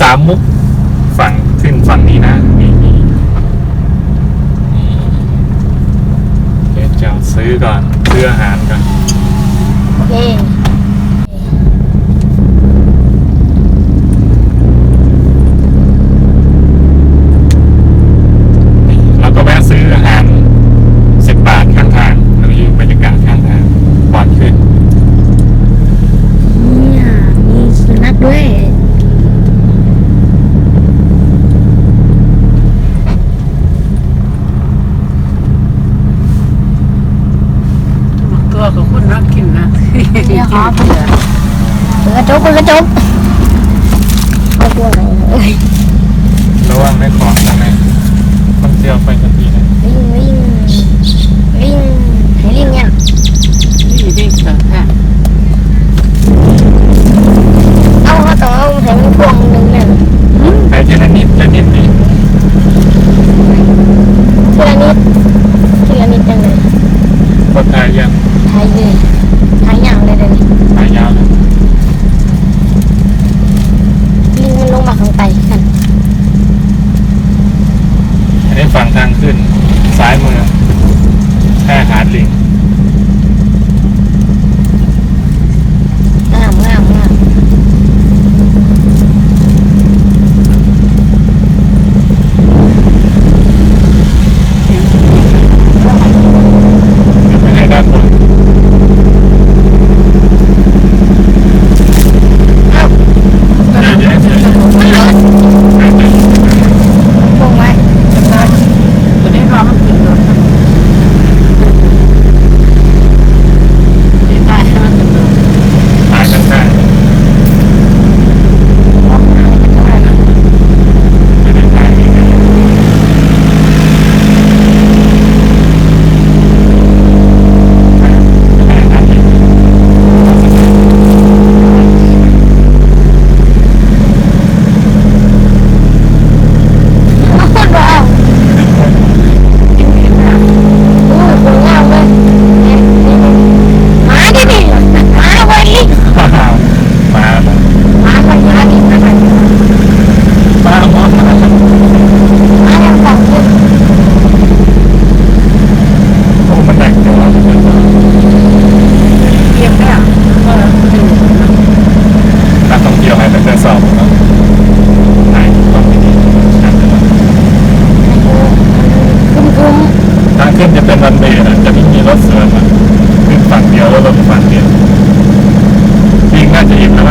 สามมุกฝั่งขึ้นฝั่งนี้นะนี่นี่เดี๋ยวจะซื้อก่อนเซื้ออาหารก่อน เอง ทางขึ้นซ้ายมือแค่หาดลิง ขึ้นจะเป็นรันเวย์นะจะมีมีรถเสริมขึ้นฝั่งเดียวแล้วรถฝั่งเดียววิ่งน่าจะอิ่มนะ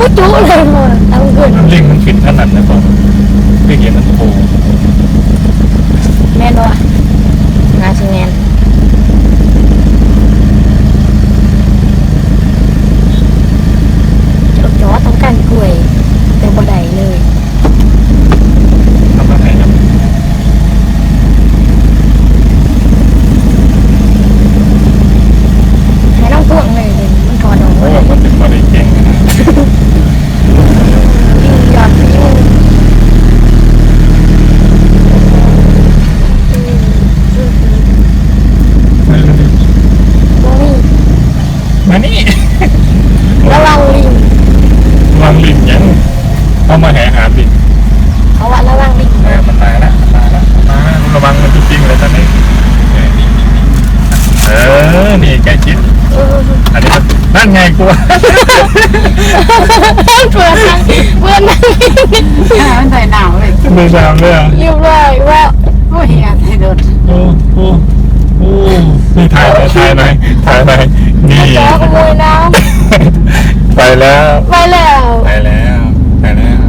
เออมุจุเลยหมดตำเกินลิงมันฟินขนาดนั้นป่ะลิงเห็นมันโผล่แม่นวะนาชิแมนจดจ่อต้องการกล้วยแต่บ่ได้เลย ทำอะไรนะ ให้น้องพ่วงเลยเดี๋ยวมันถอดออก โอ้ เลย มันเป็นบริเก่งนะ ยิ่งหยอดยิ่งบ่มี มานี่ ระวังลิง วางลิงยังเอามาแห่หาลิง เขาว่าระวังลิง เออมันมาแล้วมันมาแล้วมาระวังมันจริงๆเลยตอนนี้เออนี่นี่นี่เออนี่แกคิด เออ อันนี้มันนั่นไง กลัวเพื่อนนั่งเพื่อนนั่งแค่มันใส่หนาวเลยมือดำเลยอะเรียบร้อยว่าโอ้ยเฮียไทยเดินโอ้โอ้โอ้นี่ถ่ายหน่อยถ่ายหน่อยถ่ายหน่อยนี่จอขโมยน้ไปแล้วำไปแล้วไปแล้วไปแล้ว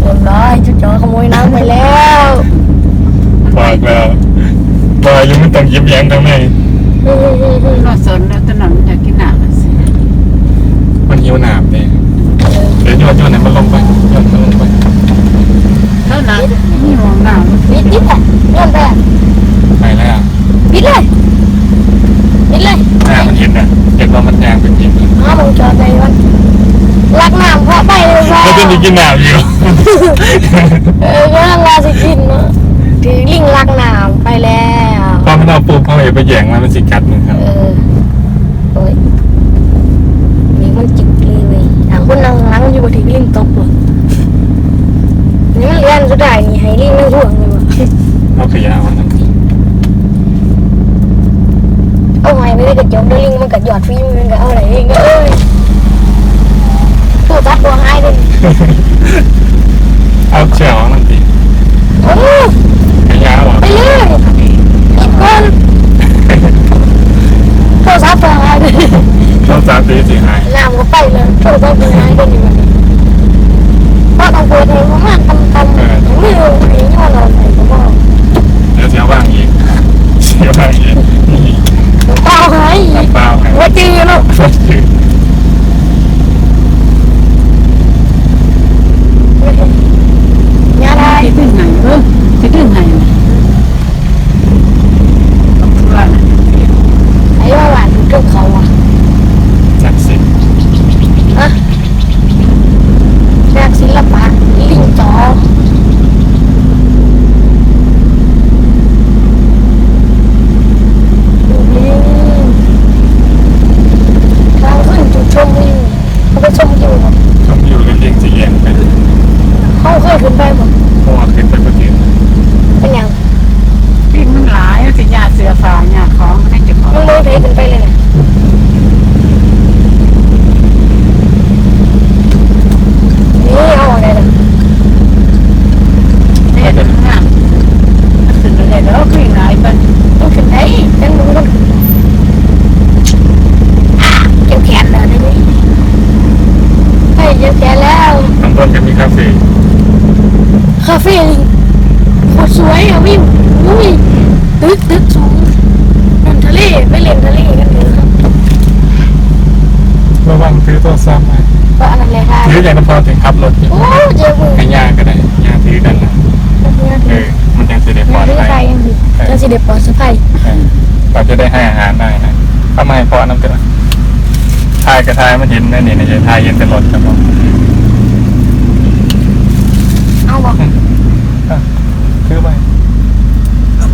เรียบร้อยจุดจอขโมยน้ำไปแล้วบอกแล้วบอกยังไม่ต้องยิ้มแย้มทำไม เรถสนแล้วตอนนั้นอยากกินหนักสิมันหิวหนามเนี่ยเดี๋ยวโยนโยนไหนมันลงไปโยนมันลงไปเท่านั้นนี่มองหนาวปิดปิดเลยเลื่อนไปไปแล้วปิดเลยปิดเลยหน้ามันเห็นอะเห็นว่ามันยางเป็นจริงห้าโมงจอดไปวันรักหน้ำเพราะไปเลยว่าก็เป็นกินหนามอยู่เออก็ลังลาสิกินเนาะถือลิงรักหน้ำไปแล้ว อมันเอาปูเข้าไปไปแย่งมันมันสิกัดมึงครับ เออโอ้ยนี่มันจิกเลยเว้ยทางคนนั่งหลังอยู่บนที่ลิงตกเลยนี่มันเลี้ยนสุดท้ายนี่ให้ลิงไม่ห่วงเลยวะเอาขยะมันนั่นเอาไว้ไม่ได้กระจกเดี๋ยวลิงมันกัดหยอดฟิล์มมันก็เอาอะไรเองเอ้ยตัวทัดตัวหายเลยเอาเชือกมันตีโอ้ขยะหรอไปเลยอีกคนโทร ศัพท์ตัวหายเลยเราสามตีสี่หายน้ำก็ไปเลยโทรศัพท์ตัวหายเลยนี่มันพ่อต้องปวดเองเพราะมันตำตำไม่รู้ไอ้ย้อนเราใส่ก็บอกเดี๋ยวเสียว่างอีกเสียว่างอีกเปล่าหายเปล่าให้ว่าจริงเนาะยาได้ ที่ถึงไหนเออที่ถึงไหนต้องทุรนะ ไอ้ว่าหวานเกี่ยวเขาอะ จักสิ ฮะแรกศิลปะลิงจอลิงทางขึ้นจุดชมลิงเขาไปชมอยู่บ่ ชมอยู่เลี้ยงสีแยงไป เขาเคยขึ้นไปบ่ เพราะว่าขึ้นไปประเทศ เป็นหยัง พี่มันหลายสิญาเสือฟ้าญาของมันได้เก็บของ มึงเลยเพขึ้นไปเลยนะนี่เอาอะไรนะ เด็ดงามขึ้นเลยแล้วขึ้นหลายเป็น มันขึ้นได้จังมึงมันขึ้นอะเจ็บแขนแล้วนะนี่เฮ้ยเจ็บแขนแล้ว ข้างบนก็มีคาเฟ่ คาเฟ่ลิงโคตรสวยอะวิวอุ้ยตึกตึกสูงนั่นทะเลไปเล่นทะเลกันเถอะครับ ระวัง ถือโทรศัพท์ไว้ก็อันนั้นเลยค่ะถืออย่างนั้นพอถึงขับรถโอ้เจ็บมือให้ยาก็ได้ยาถือกันนะเออมันยังจะได้ปลอดไม่ภัได้ยยังดีจะสิเด็ดปลอดภัยเออเราจะได้ให้อาหารได้นะทำไมพอน้ำเตือนทายกระทายมันเห็นนั่นนี่ในใจทายเย็นแต่รถครับผมเอาบอก คือไป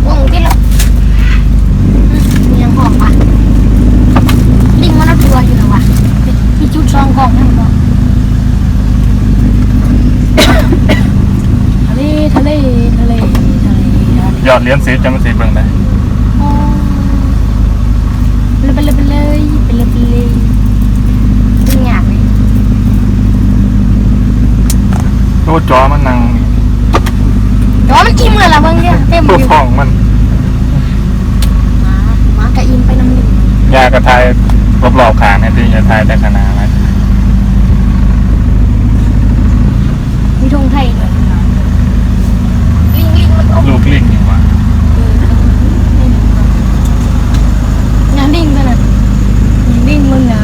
วงที่ละมียังหอมปะลิงมันเอาตัวอยู่นะวะ มีจุดซองกล่องนั่นก็ทะเลทะเลทะเลทะเลทะเลยอดเหรียญสีจำสีเบิ่งได้อ๋อไปเลยไปเลยไปเลยไปเลยไปเลยอยากเลยรูจอมันนั่งนี่แต่ว่ามันอิ่มเลยล่ะมึงเนี่ยเต็มอรูยู่ท้องมันมามากระอิ่มไปน้ำหนึ่งยยากระทายรอบๆขางเนี่ยที่จะทายแต่ขนาดนั้น มีธงไทยด้วยลิงลิงมันอม ลูกลิงนี่หว่า งานลิงนั่นน่ะลิงมึงอะ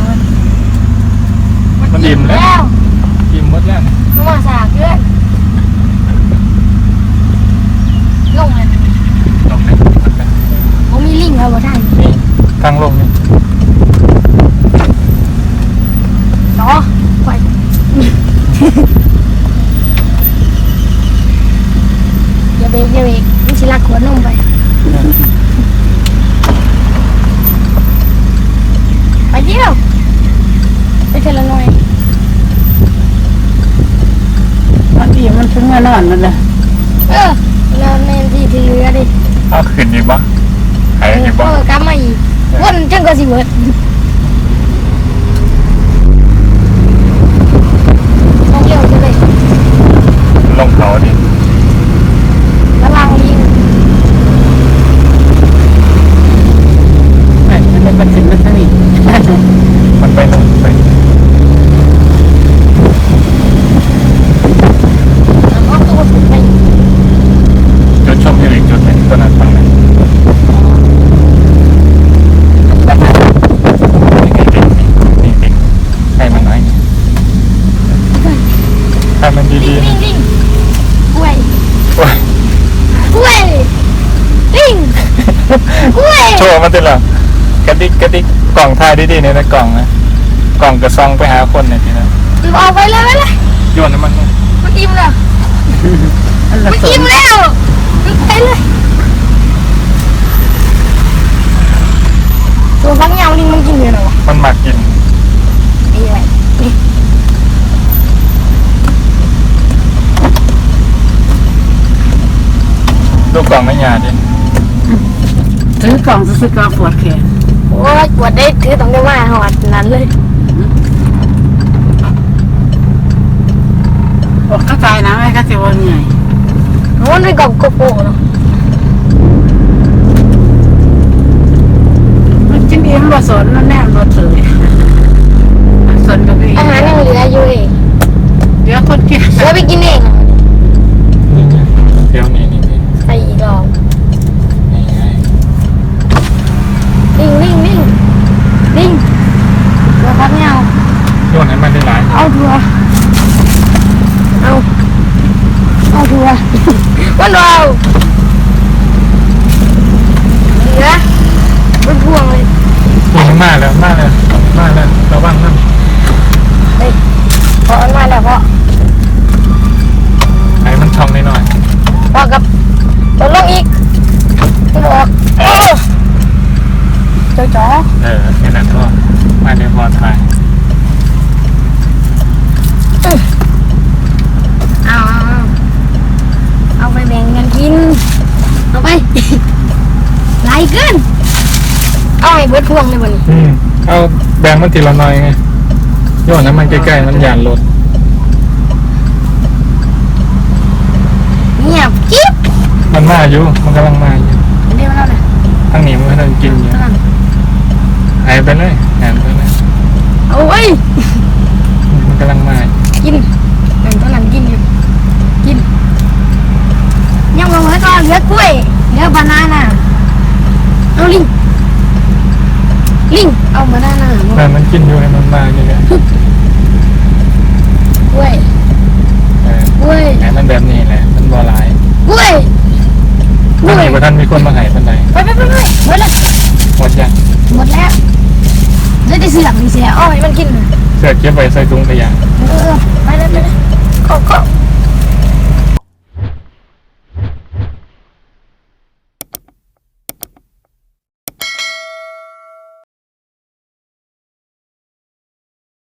มัน มันอิ่มแล้ว แล้ว อิ่มหมดแล้วนี่ มันมาสากเพื่อนลงเลย ลงเลยมันเป็น ผมมีลิงแล้วบ่ท่าน นี่ทางลงนี่ ต่อไปอย่าเบรกอย่าเบรกมันสิลักขวดนมไป ไปเที่ยวไปเทละหน่อย บางทีมันถึงมานอนมันเลยเออแล้วแม่นที่ที่เรือดิเอาขึ้นอีกบ่ไขเออีกบ่อกลับมาอีกวนจังก็สิเบิดต้องเร็วจะเลย ลงเขาดิ ระวังลิง ไปมันเลยมาถึงมันทางนี้ มันไปลงไป เอาตัวไป จุดชมวิวอีกจุดหนึงตัวนั้นฝั่งนั้นนี่นี่ให้มันหน่อยให้มัน ลิ ดี ง ๆ ลิ นะ งลิงกล้วย โอ้ย กล้วยลิงกล้วย โชว์มันติละกระดิกกระดิกกล่องถ่ายดีๆเนี่ยนะกล่องนะกล่องกระซองไปหาคนเนี่ยทีนะออกไปเลยไปเลยโยนให้มันมันอิ่มแล้วมันละมันสอิ่นมแล้วมันไปเลยตัวฟักยาวลิงมันกินอยู่นะวะมันมากินนี่ไงนี่ลูกกล่องไม่ยาดิ ถือกล่องซื้อๆก็ปวดแขนโอ้ยปวดได้ถือต้องได้มาหอดนั้นเลยปวดเข้าใจนะไม่ก็จะว่าไงมันเป็นกล่องโกโปเนาะมันกินเองบ่สนมันแน่บ่เฉยสนก็ไปอาหารยังเหลืออยู่เองเดี๋ยวคนกินเหลือไปกินเองอะ นี่ไงเดี๋ยวนี้นี่นี่ ใส่อีกรอบ นี่ไง ลิงลิงลิงลิงตัวฟักยาว โยนให้มันได้หลาย เอาทัวเอาเอาทัววันเราเหลือเป็นพวงเลย นี่มันมาแล้วมาแล้วมาแล้วระวังนั่น เฮ้ยพอมันมาแล้วพอ ไอ้มันช่องนิดหน่อย พอกับตัวลงอีกบอกเออเจ้าจ๋อ เออแค่นั้นก็มาในพอถ่าย เอาเอาเอาเอาไปแบ่งกันกิน เอาไป ไหลเกิน เอาให้เบิด พวงเลยวันนี้อืมเอาแบ่งมันทีละหน่อยไงโยนให้มันใกล้ๆมันหยานรถเงียบจิ๊บมันมาอยู่ มันกำลังมาอยู่เดี๋ยวเราน่ะทางนี้มันกำลังกินอยู่นั่นหายไปเลยหายไปเลยเอาไว้ยมันกำลังมาอยู่กินนั่นตอนนั้นกินอยู่กินยังลงแล้วก็เหลือกล้วยเหลือบานาน่าเอาลิง ลิงเอาบานาน่ามาแต่มันกินอยู่ให้มันมาอยู่เนี่ยกล้วยเออกล้วยให้มันแบบนี้แหละ มันบ่หลายกล้วยกล้ท่านวยนี้ว่าท่านมีคนมาให้ปันใดไปไปไปไปหมดแล้วหมดยังหมดแล้วแล้วจะเสือกมีเสียอ้อยมันกินน่ะเสือกเก็บไว้ใส่ถุงขยะเออไปเลยไปเลยเข้าเข้า